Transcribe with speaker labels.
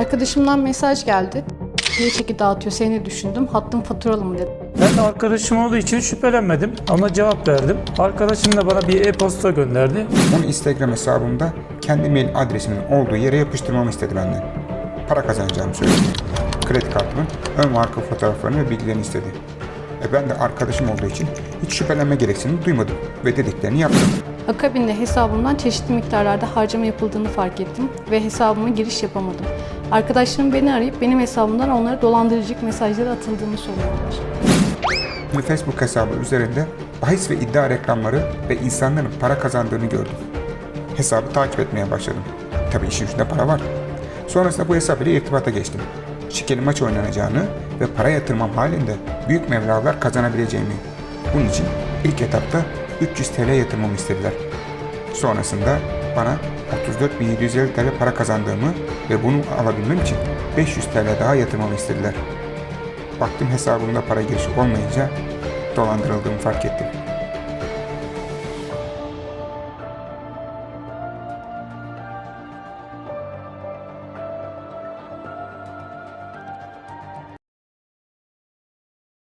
Speaker 1: Arkadaşımdan mesaj geldi. Bir çeki dağıtıyor seni düşündüm. Hattım faturalı mı dedi.
Speaker 2: Ben de arkadaşım olduğu için şüphelenmedim ama cevap verdim. Arkadaşım da bana bir e-posta gönderdi.
Speaker 3: Onu Instagram hesabımda kendi mail adresimin olduğu yere yapıştırmamı istedi benden. Para kazanacağımı söyledi. Kredi kartımın ön ve arka fotoğraflarını ve bilgilerini istedi. E ben de arkadaşım olduğu için hiç şüphelenme gereksinimi duymadım ve dediklerini yaptım.
Speaker 1: Akabinde hesabımdan çeşitli miktarlarda harcama yapıldığını fark ettim ve hesabıma giriş yapamadım. Arkadaşlarım beni arayıp benim hesabımdan onlara dolandırıcılık mesajları atıldığını.
Speaker 3: Bir Facebook hesabı üzerinde bahis ve iddia reklamları ve insanların para kazandığını gördüm. Hesabı takip etmeye başladım. Tabii işin içinde para var. Sonrasında bu hesap ile irtibata geçtim. Şikeli maç oynanacağını ve para yatırmam halinde büyük meblağlar kazanabileceğimi. Bunun için ilk etapta 300 TL yatırmamı istediler. Sonrasında bana 34.750 TL para kazandığımı ve bunu alabilmem için 500 TL daha yatırmamı istediler. Baktım hesabımda para girişi olmayınca dolandırıldığımı fark ettim.